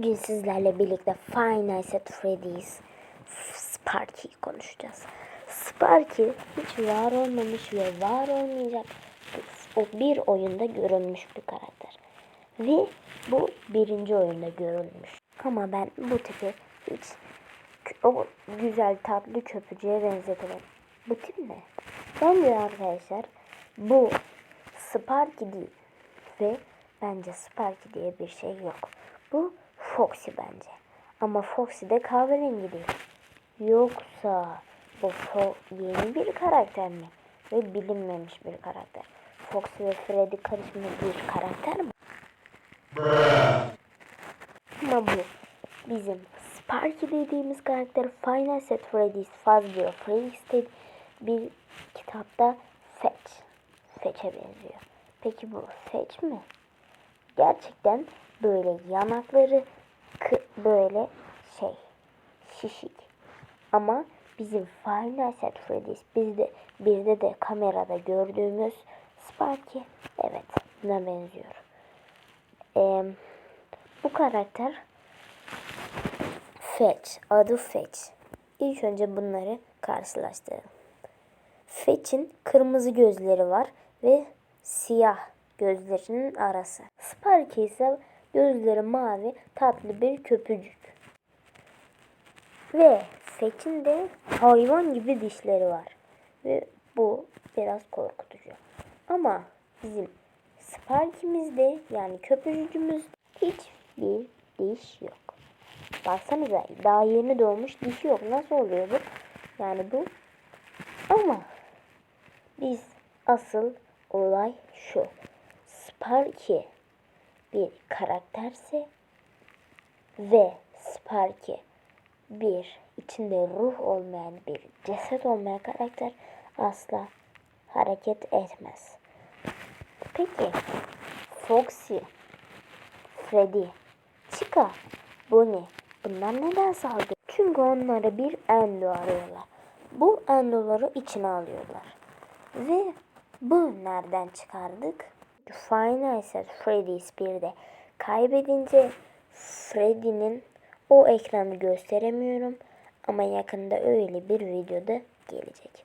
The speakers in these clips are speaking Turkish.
Bugün sizlerle birlikte Five Nights at Freddy's Sparky'yi konuşacağız. Sparky hiç var olmamış ve var olmayacak o bir oyunda görülmüş bir karakter. Ve bu birinci oyunda görülmüş. Ama ben bu tipi hiç o güzel tatlı köpücüğe benzetemem. Bu tip ne? Bence arkadaşlar bu Sparky değil. Ve bence Sparky diye bir şey yok. Bu Foxy bence. Ama Foxy de kahverengi değil. Yoksa bu Fo yeni bir karakter mi? Ve bilinmemiş bir karakter. Foxy ve Freddy karışımı bir karakter mi? Ama bu bizim Sparky dediğimiz karakter Final Set Freddy's Fazbear Freddy's bir kitapta Fetch. Fetch'e benziyor. Peki bu Fetch mi? Gerçekten böyle yanakları böyle şey şişik. Ama bizim Nights at Freddy's bizde bizde de kamerada gördüğümüz Sparky evet buna benziyor. Ee, bu karakter Fetch adı Fetch. İlk önce bunları karşılaştıralım. Fetch'in kırmızı gözleri var ve siyah gözlerinin arası. Sparky ise gözleri mavi tatlı bir köpücük. Ve Fetch'in de hayvan gibi dişleri var. Ve bu biraz korkutucu. Ama bizim Sparky'mizde yani köpücüğümüzde hiçbir diş yok. Baksanıza daha yeni doğmuş dişi yok. Nasıl oluyor bu? Yani bu. Ama biz asıl olay şu. Sparky bir karakterse ve Sparky bir içinde ruh olmayan bir ceset olmayan karakter asla hareket etmez. Peki Foxy, Freddy, Chica, Bonnie bunlar neden saldırıyor? Çünkü onlara bir endo arıyorlar. Bu endoları içine alıyorlar. Ve bu nereden çıkardık? Nights at Freddy's 1'de kaybedince Freddy'nin o ekranı gösteremiyorum ama yakında öyle bir videoda gelecek.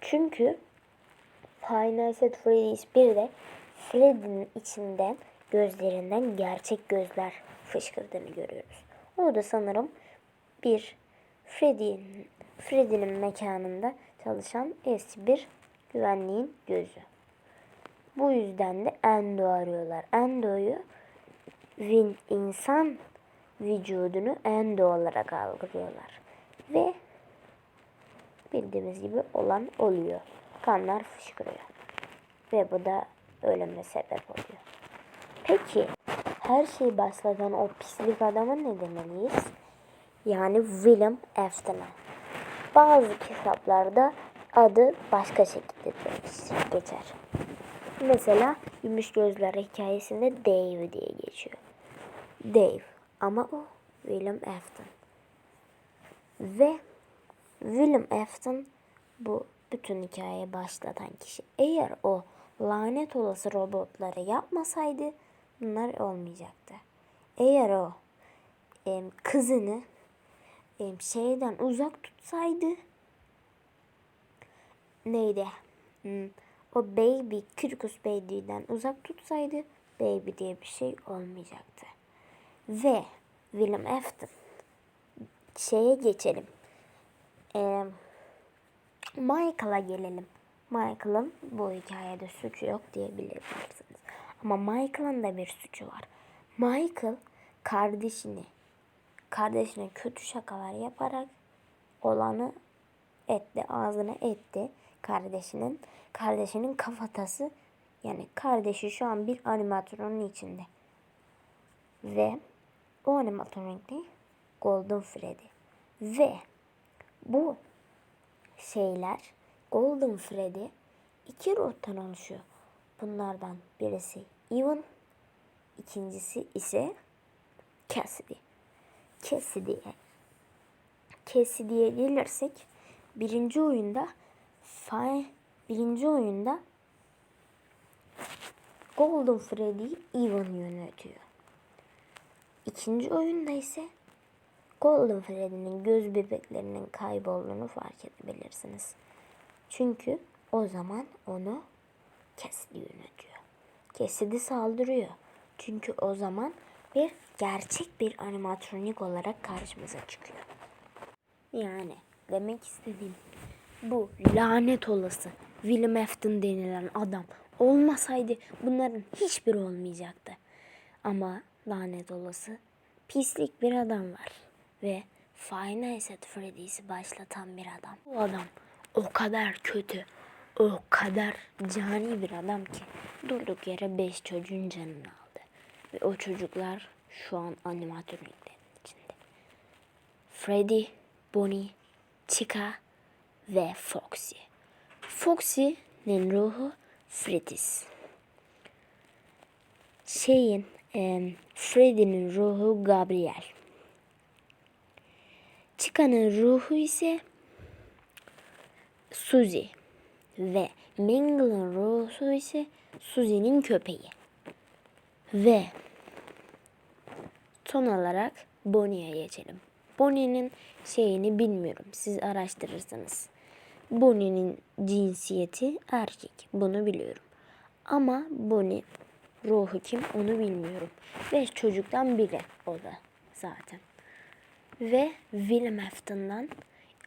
Çünkü Nights at Freddy's 1'de Freddy'nin içinden gözlerinden gerçek gözler fışkırdığını görüyoruz. O da sanırım bir Freddy'nin Freddy'nin mekanında çalışan eski bir güvenliğin gözü. Bu yüzden de Endo arıyorlar. Endo'yu insan vücudunu Endo olarak algılıyorlar. Ve bildiğimiz gibi olan oluyor. Kanlar fışkırıyor. Ve bu da ölüme sebep oluyor. Peki her şey başlatan o pislik adama ne demeliyiz? Yani William Afton'a. Bazı kitaplarda adı başka şekilde geçer. Mesela Gümüş Gözler hikayesinde Dave diye geçiyor. Dave ama o William Afton. Ve William Afton bu bütün hikayeyi başlatan kişi. Eğer o lanet olası robotları yapmasaydı bunlar olmayacaktı. Eğer o e, kızını e, şeyden uzak tutsaydı neydi? Hmm, o baby, Kyrkus Baby'den uzak tutsaydı baby diye bir şey olmayacaktı. Ve William Afton şeye geçelim. Ee, Michael'a gelelim. Michael'ın bu hikayede suçu yok diyebilirsiniz. Ama Michael'ın da bir suçu var. Michael kardeşini kardeşine kötü şakalar yaparak olanı etti, ağzına etti kardeşinin. Kardeşinin kafatası yani kardeşi şu an bir animatronun içinde. Ve o animatronun ne? Golden Freddy. Ve bu şeyler Golden Freddy iki ruhtan oluşuyor. Bunlardan birisi Evan, ikincisi ise Cassidy. Cassidy'ye Cassidy'ye gelirsek birinci oyunda Fine birinci oyunda Golden Freddy Evan yönetiyor. İkinci oyunda ise Golden Freddy'nin göz bebeklerinin kaybolduğunu fark edebilirsiniz. Çünkü o zaman onu Cassidy yönetiyor. Cassidy saldırıyor. Çünkü o zaman bir gerçek bir animatronik olarak karşımıza çıkıyor. Yani demek istediğim bu lanet olası William Afton denilen adam olmasaydı bunların hiçbiri olmayacaktı. Ama lanet olası pislik bir adam var. Ve Five Nights at Freddy's'i başlatan bir adam. Bu adam o kadar kötü, o kadar cani bir adam ki durduk yere beş çocuğun canını aldı. Ve o çocuklar şu an animatörlüklerin içinde. Freddy, Bonnie, Chica ve Foxy. Foxy'nin ruhu Freddy's. Şeyin, em, Freddy'nin ruhu Gabriel. Chica'nın ruhu ise Suzy. Ve Mingle'ın ruhu ise Suzy'nin köpeği. Ve son olarak Bonnie'ye geçelim. Bonnie'nin şeyini bilmiyorum. Siz araştırırsınız. Bonnie'nin cinsiyeti erkek. Bunu biliyorum. Ama Bonnie ruhu kim onu bilmiyorum. Beş çocuktan biri o da zaten. Ve Willem Afton'dan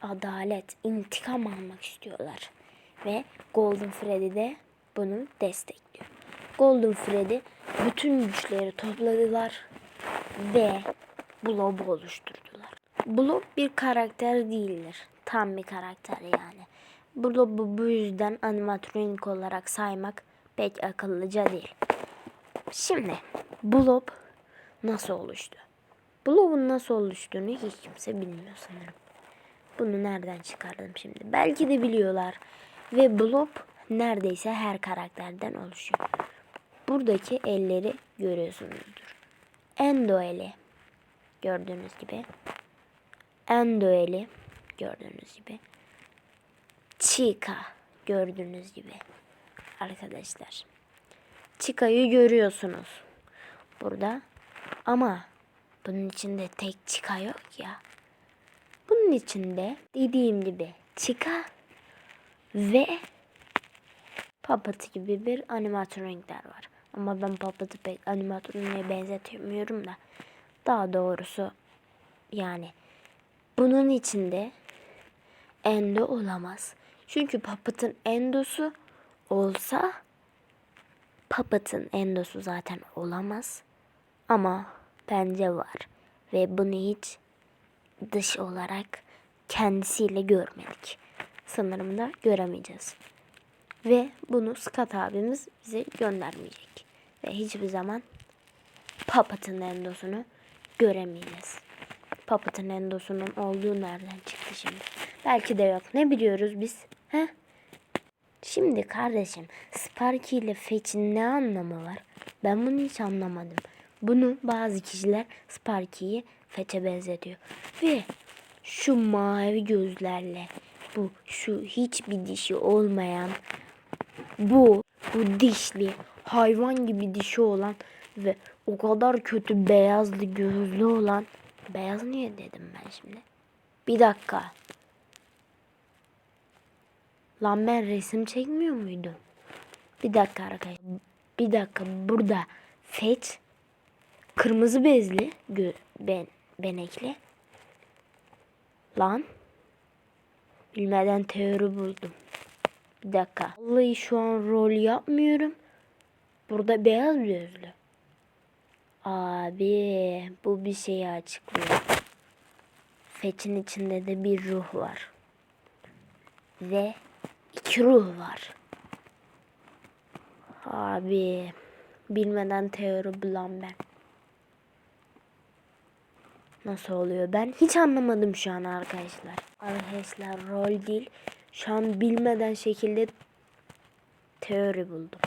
adalet, intikam almak istiyorlar. Ve Golden Freddy de bunu destekliyor. Golden Freddy bütün güçleri topladılar ve Blob'u oluşturdular. Blob bir karakter değildir. Tam bir karakter yani. Blob'u bu yüzden animatronik olarak saymak pek akıllıca değil. Şimdi Blob nasıl oluştu? Blob'un nasıl oluştuğunu hiç kimse bilmiyor sanırım. Bunu nereden çıkardım şimdi? Belki de biliyorlar. Ve Blob neredeyse her karakterden oluşuyor. Buradaki elleri görüyorsunuzdur. Endo eli gördüğünüz gibi. Endo eli gördüğünüz gibi. Chica gördüğünüz gibi. Arkadaşlar. Chica'yı görüyorsunuz. Burada. Ama bunun içinde tek Chica yok ya. Bunun içinde dediğim gibi Chica ve Puppet gibi bir animatronikler var. Ama ben Puppet'ı pek animatroniğe benzetemiyorum da. Daha doğrusu yani bunun içinde endo olamaz. Çünkü Puppet'ın endosu olsa Puppet'ın endosu zaten olamaz. Ama bence var. Ve bunu hiç dış olarak kendisiyle görmedik. Sanırım da göremeyeceğiz. Ve bunu Scott abimiz bize göndermeyecek. Ve hiçbir zaman Puppet'ın endosunu göremeyeceğiz. Puppet'ın endosunun olduğu nereden çıktı şimdi? Belki de yok. Ne biliyoruz biz? He? Şimdi kardeşim Sparky ile Fetch'in ne anlamı var? Ben bunu hiç anlamadım. Bunu bazı kişiler Sparky'yi Fetch'e benzetiyor. Ve şu mavi gözlerle bu şu hiçbir dişi olmayan bu bu dişli hayvan gibi dişi olan ve o kadar kötü beyazlı gözlü olan beyaz niye dedim ben şimdi? Bir dakika. Lan ben resim çekmiyor muydum? Bir dakika arkadaşlar. Bir dakika burada Fetch kırmızı bezli ben benekli. Lan bilmeden teori buldum. Bir dakika. Vallahi şu an rol yapmıyorum. Burada beyaz gözlü. Abi bu bir şeyi açıklıyor. Fetch'in içinde de bir ruh var. Ve iki ruh var. Abi bilmeden teori bulan ben. Nasıl oluyor ben hiç anlamadım şu an arkadaşlar. Arkadaşlar rol değil. Şu an bilmeden şekilde teori buldum.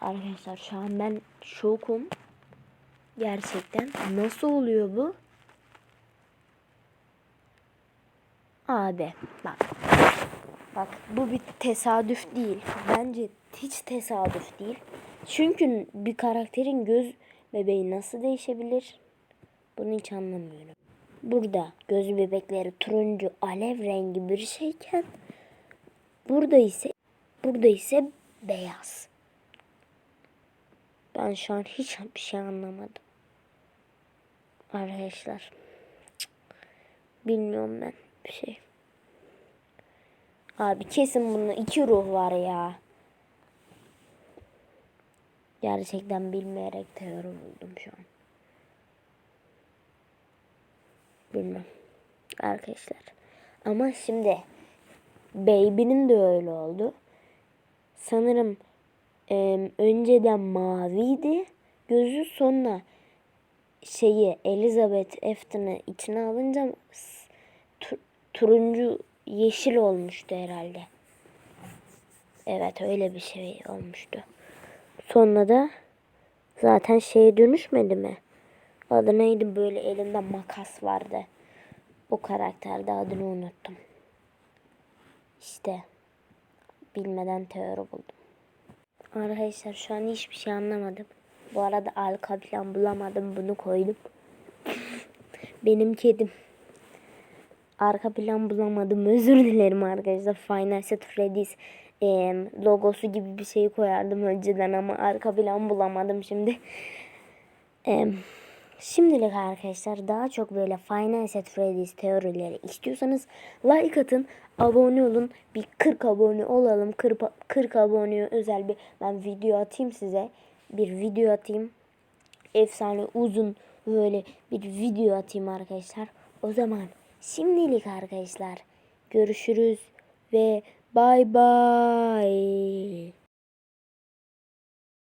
Arkadaşlar şu an ben şokum. Gerçekten nasıl oluyor bu? Abi bak. Bak bu bir tesadüf değil. Bence hiç tesadüf değil. Çünkü bir karakterin göz bebeği nasıl değişebilir? Bunu hiç anlamıyorum. Burada göz bebekleri turuncu alev rengi bir şeyken burada ise burada ise beyaz. Ben şu an hiç bir şey anlamadım. Arkadaşlar. Bilmiyorum ben bir şey. Abi kesin bunun iki ruh var ya. Gerçekten bilmeyerek teori buldum şu an. Bilmem. Arkadaşlar. Ama şimdi Baby'nin de öyle oldu. Sanırım em, önceden maviydi. Gözü sonra şeyi Elizabeth Efton'ı içine alınca turuncu yeşil olmuştu herhalde. Evet öyle bir şey olmuştu. Sonra da zaten şeye dönüşmedi mi? Adı neydi böyle elinde makas vardı. O karakterde adını unuttum. İşte bilmeden teori buldum. Arkadaşlar şu an hiçbir şey anlamadım. Bu arada arka plan bulamadım bunu koydum. Benim kedim. Arka plan bulamadım. Özür dilerim arkadaşlar. Final at Freddy's em, logosu gibi bir şey koyardım önceden ama arka plan bulamadım şimdi. Em, şimdilik arkadaşlar daha çok böyle Final at Freddy's teorileri istiyorsanız like atın, abone olun. Bir 40 abone olalım. 40, 40 aboneye özel bir ben video atayım size. Bir video atayım efsane uzun böyle bir video atayım arkadaşlar. O zaman şimdilik arkadaşlar görüşürüz ve bay bay.